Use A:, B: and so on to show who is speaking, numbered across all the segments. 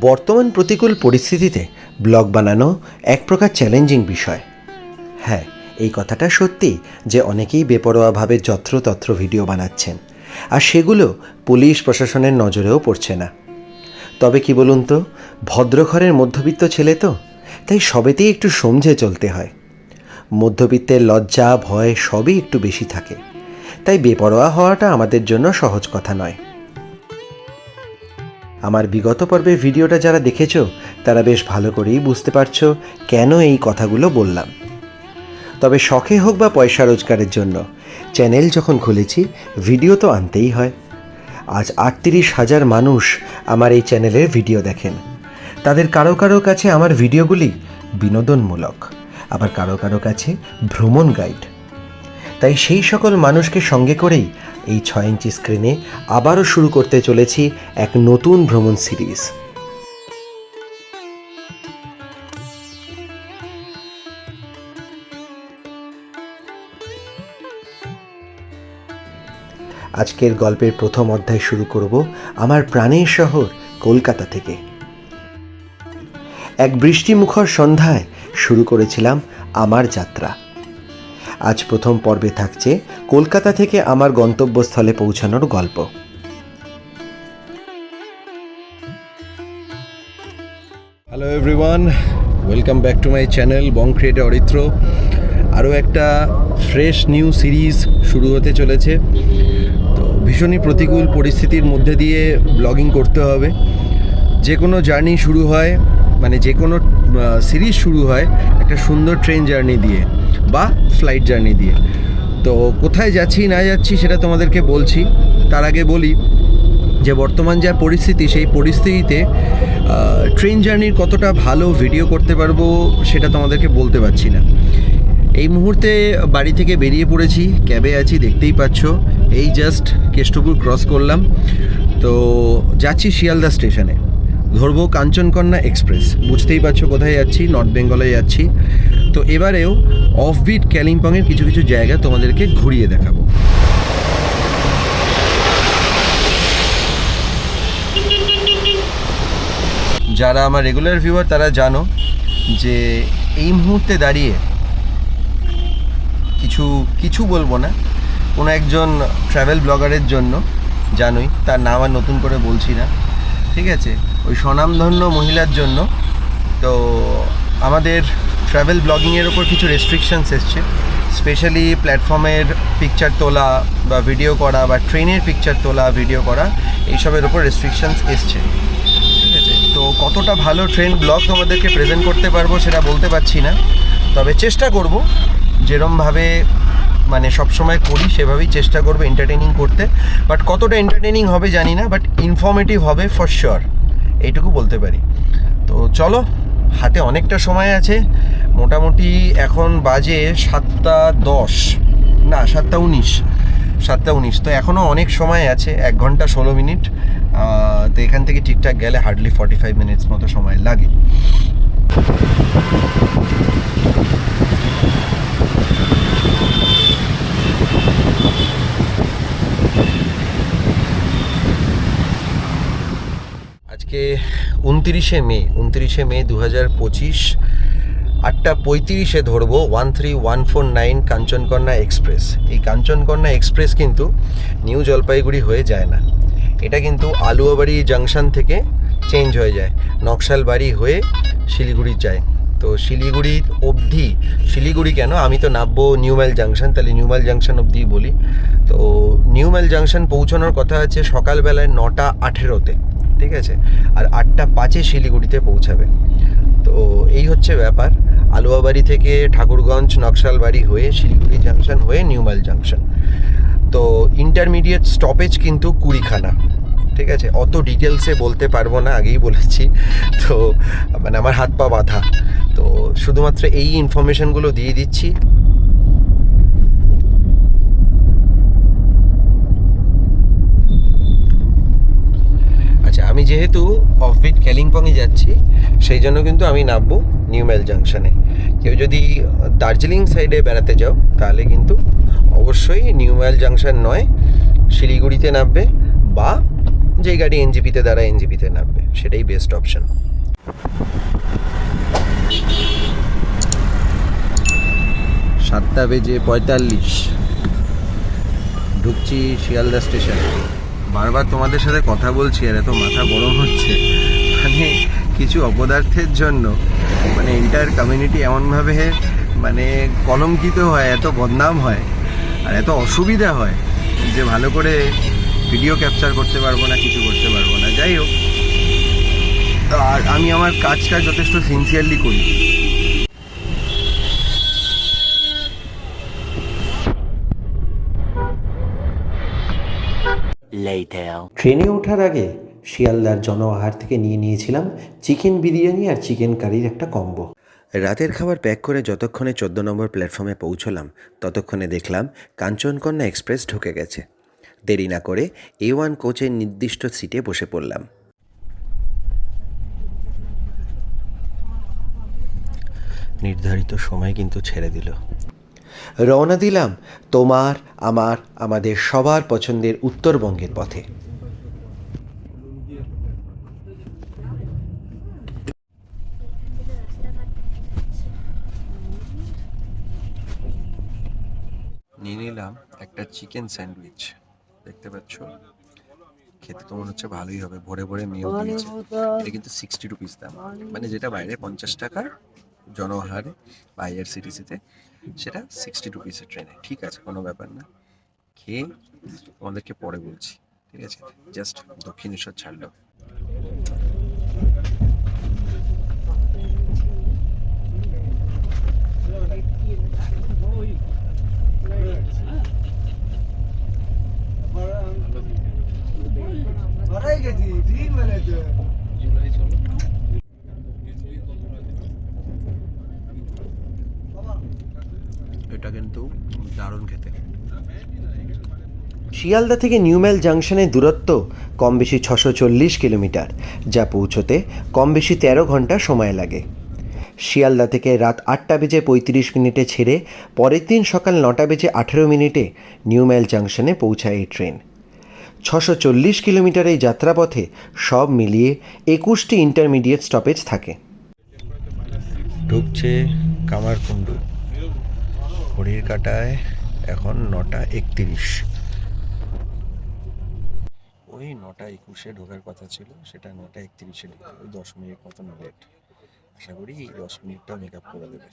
A: বর্তমান প্রতিকূল পরিস্থিতিতে ব্লগ বানানো এক প্রকার চ্যালেঞ্জিং বিষয়। হ্যাঁ এই কথাটা সত্যি যে অনেকেই বেপরোয়াভাবে যত্রতত্র ভিডিও বানাচ্ছেন, আর সেগুলো পুলিশ প্রশাসনের নজরেও পড়ছে না। তবে কি বলুন তো, ভদ্রঘরের মধ্যবিত্ত ছেলে তো, তাই সবেতেই একটু সমঝে চলতে হয়। মধ্যবিত্তের লজ্জা, ভয় সবই একটু বেশি থাকে। তাই বেপরোয়া হওয়াটা আমাদের জন্য সহজ কথা নয়। আমার বিগত পর্বের ভিডিওটা যারা দেখেছ, তারা বেশ ভালো করেই বুঝতে পারছ কেন এই কথাগুলো বললাম। তবে শখে হোক বা পয়সা রোজগারের জন্য, চ্যানেল যখন খুলেছি, ভিডিও তো আনতেই হয়। আজ আটত্রিশ হাজার মানুষ আমার এই চ্যানেলের ভিডিও দেখেন। তাদের কারও কারও কাছে আমার ভিডিওগুলি বিনোদনমূলক, আবার কারও কারও কাছে ভ্রমণ গাইড। তাই সেই সকল মানুষকে সঙ্গে করেই এই ছয় ইঞ্চি স্ক্রিনে আবারও শুরু করতে চলেছি এক নতুন ভ্রমণ সিরিজ আজকের গল্পের প্রথম অধ্যায় শুরু করব আমার প্রাণের শহর কলকাতা থেকে। এক বৃষ্টিমুখর সন্ধ্যায় শুরু করেছিলাম আমার যাত্রা। আজ প্রথম পর্বে থাকছে কলকাতা থেকে আমার গন্তব্যস্থলে পৌঁছানোর গল্প। Hello everyone welcome back to my channel Bong creator Aritra আরও একটা ফ্রেশ নিউ সিরিজ শুরু হতে চলেছে। তো ভীষণই প্রতিকূল পরিস্থিতির মধ্যে দিয়ে ব্লগিং করতে হবে। যে কোনো জার্নি শুরু হয় মানে যে কোনো সিরিজ শুরু হয় একটা সুন্দর ট্রেন জার্নি দিয়ে। বা ফ্লাইট জার্নি দিয়ে। তো কোথায় যাচ্ছি, না যাচ্ছি সেটা তোমাদেরকে বলছি। তার আগে বলি যে বর্তমান যা পরিস্থিতি, সেই পরিস্থিতিতে ট্রেন জার্নির কতটা ভালো ভিডিও করতে পারব সেটা তোমাদেরকে বলতে পারছি না। এই মুহূর্তে বাড়ি থেকে বেরিয়ে পড়েছি, ক্যাবে আছি, দেখতেই পাচ্ছ। এই জাস্ট কেষ্টপুর ক্রস করলাম। তো যাচ্ছি শিয়ালদা স্টেশনে ধরবো কাঞ্চনকন্যা এক্সপ্রেস। বুঝতেই পারছ কোথায় যাচ্ছি? নর্থ বেঙ্গলে যাচ্ছি। তো এবারেও অফবিট ক্যালিম্পংয়ের কিছু কিছু জায়গা তোমাদেরকে ঘুরিয়ে দেখাবো। যারা আমার রেগুলার ভিউয়ার তারা জানো যে এই মুহূর্তে দাঁড়িয়ে কিছু কিছু বলব না। কোনো একজন ট্রাভেল ব্লগারের জন্য, জানোই, তার নাম আর নতুন করে বলছি না। ঠিক আছে? ওই স্বনামধন্য মহিলার জন্য। তো আমাদের ট্রাভেল ব্লগিংয়ের ওপর কিছু রেস্ট্রিকশানস এসছে। স্পেশালি প্ল্যাটফর্মের পিকচার তোলা বা ভিডিও করা বা ট্রেনের পিকচার তোলা ভিডিও করা, এইসবের ওপর রেস্ট্রিকশানস এসছে। ঠিক আছে? তো কতটা ভালো ট্রেন ব্লগ তোমাদেরকে প্রেজেন্ট করতে পারব সেটা বলতে পারছি না। তবে চেষ্টা করব যেরমভাবে মানে সবসময় করি, সেভাবেই চেষ্টা করব এন্টারটেনিং করতে। বাট কতটা এন্টারটেনিং হবে জানি না বাট ইনফর্মেটিভ হবে ফর শিওর এইটুকু বলতে পারি। তো চলো, হাতে অনেকটা সময় আছে। মোটামুটি এখন বাজে সাতটা দশ। না, সাতটা উনিশ। সাতটা উনিশ। তো এখনও অনেক সময় আছে, এক ঘণ্টা ষোলো মিনিট। তো এখান থেকে ঠিকঠাক গেলে হার্ডলি ফর্টি ফাইভ মিনিটস মতো সময় লাগে। আজকে উনতিরিশে মে উনতিরিশে মে দু হাজার পঁচিশ, আটটা পঁয়ত্রিশে ধরবো one three one four nine Kanchankanya express. এই কাঞ্চনকন্যা এক্সপ্রেস কিন্তু নিউ জলপাইগুড়ি হয়ে যায় না। এটা কিন্তু আলুয়াবাড়ি জাংশন থেকে চেঞ্জ হয়ে যায়। নকশালবাড়ি হয়ে শিলিগুড়ি যায়। তো শিলিগুড়ি অবধি, শিলিগুড়ি কেন? আমি তো নামবো নিউম্যাল জাংশন, তাহলে নিউম্যাল জাংশন অবধি বলি। তো নিউম্যাল জাংশন পৌঁছানোর কথা আছে সকালবেলায় নটা আঠেরোতে। ঠিক আছে? আর আটটা পাঁচে শিলিগুড়িতে পৌঁছাবে। তো এই হচ্ছে ব্যাপার। আলুয়াবাড়ি থেকে ঠাকুরগঞ্জ, নকশালবাড়ি হয়ে শিলিগুড়ি জাংশন হয়ে নিউমাল জাংশন তো ইন্টারমিডিয়েট স্টপেজ কিন্তু কুড়িখানা। ঠিক আছে? অত ডিটেলসে বলতে পারব না, আগেই বলেছি। তো মানে আমার হাত পা বাঁধা। তো শুধুমাত্র এই ইনফরমেশনগুলো দিয়ে দিচ্ছি আচ্ছা আমি যেহেতু অফবিট ক্যালিম্পংয়ে যাচ্ছি, সেই জন্য কিন্তু আমি নামবো নিউমেল জাংশনে কেউ যদি দার্জিলিং সাইডে বেড়াতে যাও, তাহলে কিন্তু অবশ্যই নিউমেল জাংশন নয়, শিলিগুড়িতে নামবে বা যে গাড়ি এনজিপিতে দ্বারা এনজিপিতে নামবে, সেটাই বেস্ট অপশন সাতটা বেজে পঁয়তাল্লিশ। ঢুকছি শিয়ালদা স্টেশনে। বারবার তোমাদের সাথে কথা বলছি, আর এত মাথা গরম হচ্ছে। মানে কিছু অপদার্থের জন্য মানে এন্টায়ার কমিউনিটি এমনভাবে মানে কলঙ্কিত হয়, এত বদনাম হয়, আর এত অসুবিধা হয় যে ভালো করে ভিডিও ক্যাপচার করতে পারব না, কিছু করতে পারব না। যাই হোক আর আমি আমার কাজটা যথেষ্ট সিনসিয়ারলি করি।
B: ট্রেনে ওঠার আগে শিয়ালদার জনআহার থেকে নিয়ে নিয়েছিলাম চিকেন বিরিয়ানি আর চিকেন কারির একটা কম্বো।
A: রাতের খাবার প্যাক করে যতক্ষণে চোদ্দ নম্বর প্ল্যাটফর্মে পৌঁছলাম ততক্ষণে দেখলাম কাঞ্চনকন্যা এক্সপ্রেস ঢুকে গেছে। দেরি না করে এ ওয়ান কোচের নির্দিষ্ট সিটে বসে পড়লাম। নির্ধারিত সময় কিন্তু ছেড়ে দিল। রওনা দিলাম তোমার আমার আমাদের সবার পছন্দের উত্তরবঙ্গের পথে। নিয়ে নিলাম একটা চিকেন স্যান্ডউইচ। দেখতে পাচ্ছ? খেতে তো মনে হচ্ছে ভালোই হবে। ভরে ভরে মেয়েও দিয়েছে। এটা কিন্তু সিক্সটি রুপিস দাম। মানে যেটা বাইরে পঞ্চাশ টাকার জনহারে বা আইআরসিটিসিতে সেটা সিক্সটি রুপিসের ট্রেনে ঠিক আছে, কোনো ব্যাপার না। খেয়ে তোমাদেরকে পরে বলছি, ঠিক আছে? জাস্ট দক্ষিণেশ্বর ছাড়লো। এটা কিন্তু দারুণ খেতে।
B: শিয়ালদা থেকে নিউমেল জাংশনের দূরত্ব কম বেশি ছশো চল্লিশ কিলোমিটার যা পৌঁছতে কম বেশি তেরো ঘণ্টা সময় লাগে। শিয়ালদা থেকে রাত আটটা বেজে পঁয়ত্রিশ মিনিটে ছেড়ে পরের দিন সকাল নটা বেজে আঠেরো মিনিটে নিউমেল জাংশনে পৌঁছায় এই ট্রেন। ছশো চল্লিশ কিলোমিটার এই যাত্রাপথে সব মিলিয়ে একুশটি ইন্টারমিডিয়েট স্টপেজ থাকে।
A: ঢুকছে কামারকুণ্ডু। ঘড়ির কাটায় এখন নটা একত্রিশ। ওই নটা একুশে ঢোকার কথা ছিল সেটা নটা একত্রিশে ঢুকে। ওই দশ মিনিট মতন লেট আশা করি এই দশ মিনিটটা মেক আপ করে দেবে।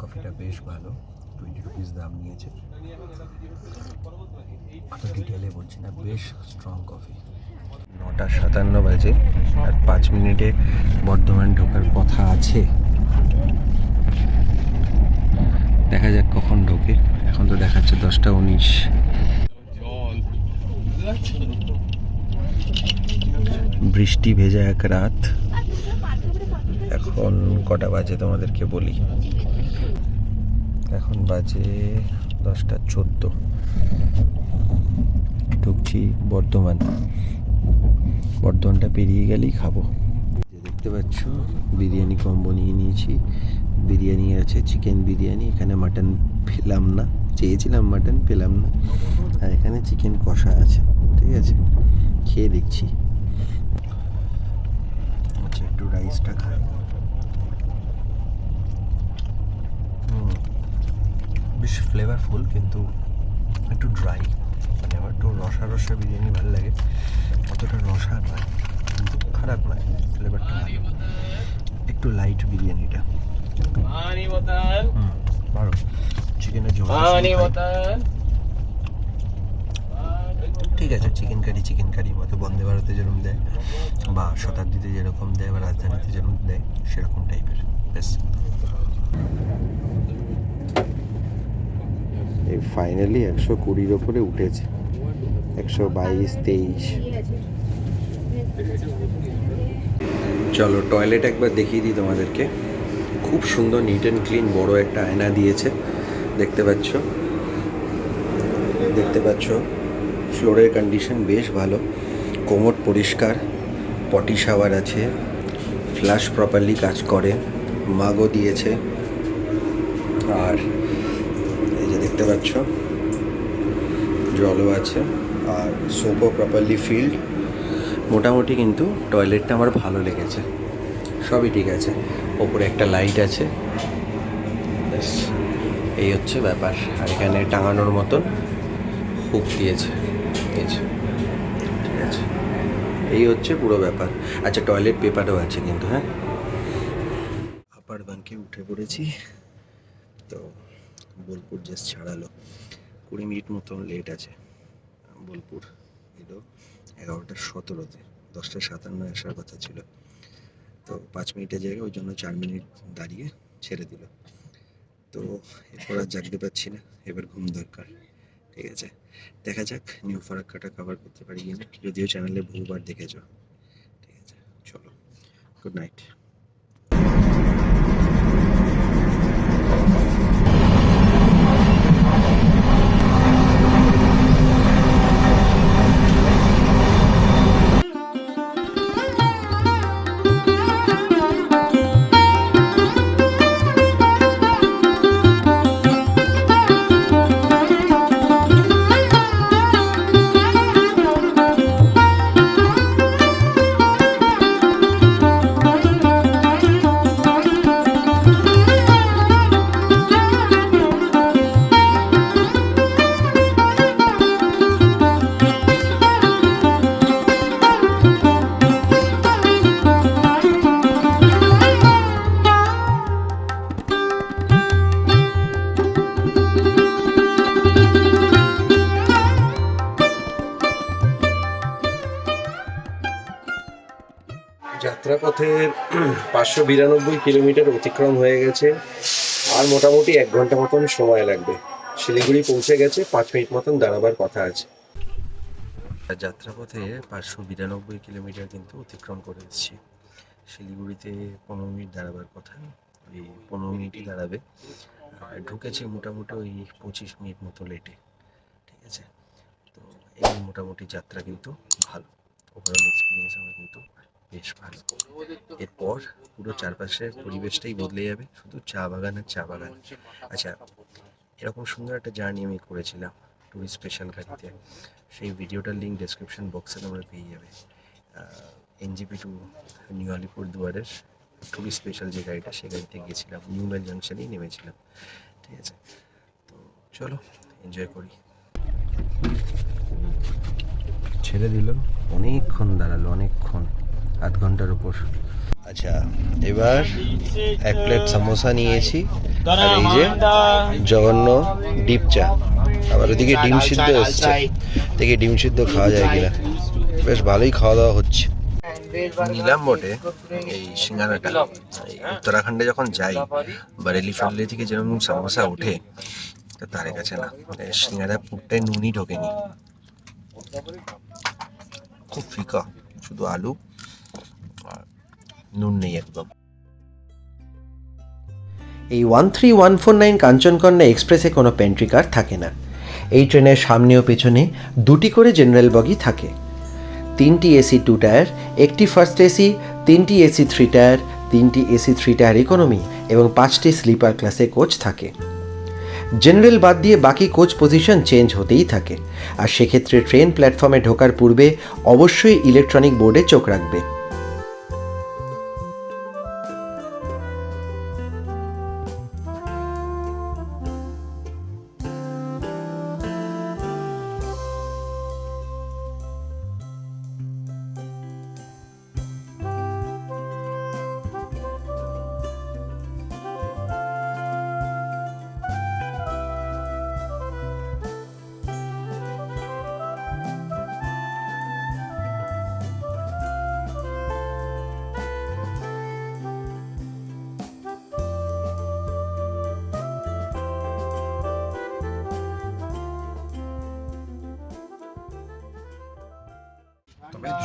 A: কফিটা বেশ ভালো। টোয়েন্টি রুপিস দাম নিয়েছে। অত ডিটেলে বলছি না, বেশ স্ট্রং কফি নটা সাতান্ন বাজে, আর পাঁচ মিনিটে বর্ধমান ঢোকার কথা আছে। দেখা যাক কখন ঢোকে। এখন তো দেখাচ্ছে দশটা উনিশ। বৃষ্টি ভেজা এক রাত। এখন কটা বাজে তোমাদেরকে বলি। এখন বাজে দশটা চোদ্দ। ঢুকছি বর্ধমান। বর্ধমানটা পেরিয়ে গেলেই খাব। দেখতে পাচ্ছ, বিরিয়ানি কম্বো নিয়ে নিয়েছি। বিরিয়ানি আছে চিকেন বিরিয়ানি, এখানে মাটন পেলাম না। চেয়েছিলাম মাটন পেলাম না। আর এখানে চিকেন কষা আছে, ঠিক আছে? খেয়ে দেখছি। আচ্ছা একটু রাইসটা খাই। বেশ ফ্লেভারফুল কিন্তু একটু ড্রাই মানে আমার একটু রসা রসা বিরিয়ানি ভালো লাগে। অতটা রসা নয়, কিন্তু খারাপ নয় ফ্লেভারটা একটু লাইট বিরিয়ানিটা। ভালো চিকেনের ঠিক আছে চিকেন কারি চিকেন কারি মতো। বন্দে ভারতে যেরকম দেয়, বা শতাব্দীতে যেরকম দেয়, বা রাজধানীতে যেরকম দেয়, সেরকম টাইপের বেশ এই ফাইনালি একশো কুড়ির ওপরে উঠেছে। একশো বাইশ, তেইশ। চলো টয়লেট একবার দেখিয়ে দিই তোমাদেরকে। খুব সুন্দর নিট অ্যান্ড ক্লিন বড় একটা আয়না দিয়েছে। দেখতে পাচ্ছ? দেখতে পাচ্ছ? ফ্লোরের কন্ডিশন বেশ ভালো। কোমর পরিষ্কার পটি শাওয়ার আছে ফ্ল্যাশ প্রপারলি কাজ করে মাগও দিয়েছে। আর দেখতে পাচ্ছ। জলও আছে আর সোপও প্রপারলি ফিল্ড মোটামুটি কিন্তু টয়লেটটা আমার ভালো লেগেছে। সবই ঠিক আছে। ওপরে একটা লাইট আছে। এই হচ্ছে ব্যাপার। আর এখানে টাঙানোর মতন হুক দিয়েছে। এই যে, ঠিক আছে। এই হচ্ছে পুরো ব্যাপার। আচ্ছা টয়লেট পেপারও আছে কিন্তু হ্যাঁ? আপার বাঙ্কে উঠে পড়েছি। তো বোলপুর জাস্ট ছাড়ালো। কুড়ি মিনিট মতন লেট আছে। বোলপুর এলো এগারোটা সতেরোতে, দশটা সাতান্ন আসার কথা ছিল। তো পাঁচ মিনিটের জায়গায় ওই জন্য চার মিনিট দাঁড়িয়ে ছেড়ে দিল। তো এরপর আর জাগতে পারছি না, এবার ঘুম দরকার, ঠিক আছে। দেখা যাক নিউ ফারাক্কাটা কভার করতে পারি কিনা, যদিও চ্যানেলে বহুবার দেখেছ, ঠিক আছে। চলো গুড নাইট পাঁচশো বিরানব্বই কিলোমিটার অতিক্রম হয়ে গেছে। আর মোটামুটি এক ঘণ্টা মতন সময় লাগবে। শিলিগুড়ি পৌঁছে গেছে, পাঁচ মিনিট মতন দাঁড়াবার কথা আছে। যাত্রাপথে পাঁচশো বিরানব্বই কিলোমিটার কিন্তু অতিক্রম করে এসেছি। শিলিগুড়িতে পনেরো মিনিট দাঁড়াবার কথা ওই পনেরো মিনিটই দাঁড়াবে। আর ঢুকেছে মোটামুটি ওই পঁচিশ মিনিট মতো লেটে, ঠিক আছে? তো এই মোটামুটি যাত্রা কিন্তু ভালো। ওভারঅল এক্সপিরিয়েন্স আমার কিন্তু বেশ ভালো। এরপর পুরো চারপাশের পরিবেশটাই বদলে যাবে, শুধু চা বাগান আর চা বাগান। আচ্ছা এরকম সুন্দর একটা জার্নি আমি করেছিলাম টুরিস্ট স্পেশাল গাড়িতে। সেই ভিডিওটার লিঙ্ক ডেসক্রিপশন বক্সে তোমরা পেয়ে যাবে। এনজিপি টু নিউ আলিপুর দুয়ারের টুরিস্ট স্পেশাল যে গাড়িটা, সেই গাড়িতে গিয়েছিলাম। নিউ মেল জাংশনেই নেমেছিলাম। ঠিক আছে? তো চলো এনজয় করি। ছেড়ে দিল অনেকক্ষণ দাঁড়াল, অনেকক্ষণ। আধ ঘণ্টার উপর। আচ্ছা এবার এক প্লেট সামোসা নিয়েছি, আর এই যে জঘন্য ডিপ চা। আবার ওদিকে ডিম সিদ্ধ এসছে। দেখি ডিম সিদ্ধ খাওয়া যায় কিনা। বেশ ভালোই খাওয়া দাওয়া হচ্ছে। নিলাম বটে এই সিঙ্গারাটা। উত্তরাখণ্ডে যখন যাই, বারেলি ফারেলি থেকে যেরকম সামোসা ওঠে, তো তার কাছে না। সিঙ্গারা পুরটাই নুনই ঢোকেনি। খুব ফিকা, শুধু আলু নুন নেই একদম।
B: এই one three one four nine Kanchankanya এক্সপ্রেসে কোনো পেন্ট্রি কার থাকে না। এই ট্রেনের সামনে ও পেছনে দুটি করে জেনারেল বগি থাকে। তিনটি এসি টু টায়ার একটি ফার্স্ট এসি, তিনটি এসি থ্রি টায়ার তিনটি এসি থ্রি টায়ার ইকোনমি এবং পাঁচটি স্লিপার ক্লাসে কোচ থাকে। জেনারেল বাদ দিয়ে বাকি কোচ পজিশন চেঞ্জ হতেই থাকে। আর সেক্ষেত্রে ট্রেন প্ল্যাটফর্মে ঢোকার পূর্বে অবশ্যই ইলেকট্রনিক বোর্ডে চোখ রাখবে।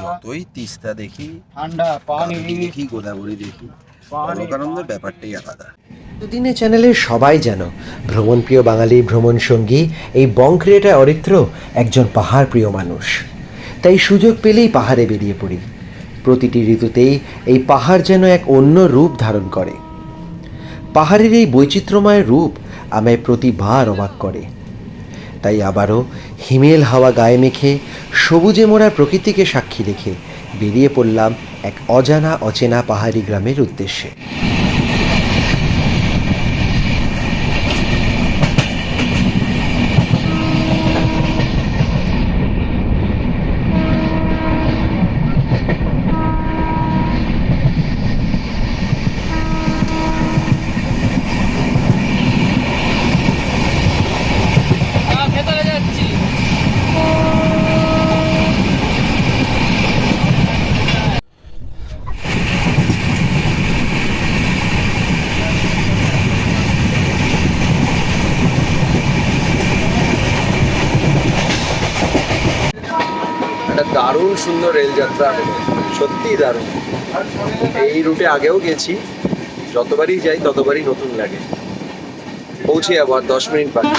A: যতই তিস্তা দেখি
C: ঠান্ডা পানি।
A: কাবেরী দেখি গোদাবরী দেখি অলকানন্দের ব্যাপারটাই আলাদা।
B: দুদিনে চ্যানেলের সবাই যেন ভ্রমণপ্রিয় বাঙালি ভ্রমণ সঙ্গী এই বংক্রিয়েটা অরিত্র একজন পাহাড় প্রিয় মানুষ। তাই সুযোগ পেলেই পাহাড়ে বেরিয়ে পড়ি। প্রতিটি ঋতুতেই এই পাহাড় যেন এক অন্য রূপ ধারণ করে। পাহাড়ের এই বৈচিত্র্যময় রূপ আমায় প্রতিবার অবাক করে। তাই আবারও হিমেল হাওয়া গায়ে মেখে সবুজে মোড়া প্রকৃতিকে সাক্ষী রেখে বেরিয়ে পড়লাম এক অজানা অচেনা পাহাড়ি গ্রামের উদ্দেশ্যে
C: আহ, ভেতরে যাচ্ছি
A: একটা দারুণ সুন্দর রেলযাত্রা সত্যিই দারুণ। এই রুটে আগেও গেছি। যতবারই যাই, ততবারই নতুন লাগে। পৌঁছে যাব আর দশ মিনিট বাকি।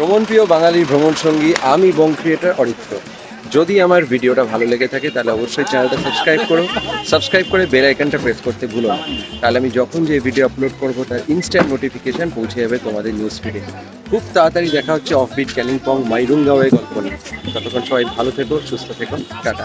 A: ভ্রমণপ্রিয় বাঙালির ভ্রমণ সঙ্গী আমি বং ক্রিয়েটার অরিত্র। যদি আমার ভিডিওটা ভালো লেগে থাকে, তাহলে অবশ্যই চ্যানেলটা সাবস্ক্রাইব করো। সাবস্ক্রাইব করে বেল আইকনটা প্রেস করতে ভুলো না। তাহলে আমি যখন যে ভিডিও আপলোড করব, তার ইনস্ট্যান্ট নোটিফিকেশন পৌঁছে যাবে তোমাদের নিউজ ফিডে খুব তাড়াতাড়ি দেখা হচ্ছে অফবিট ক্যালিম্পং মাইরুঙ্গাওয়ে গল্প নিয়ে। ততক্ষণ সবাই ভালো থেকো, সুস্থ থেকো, টাটা.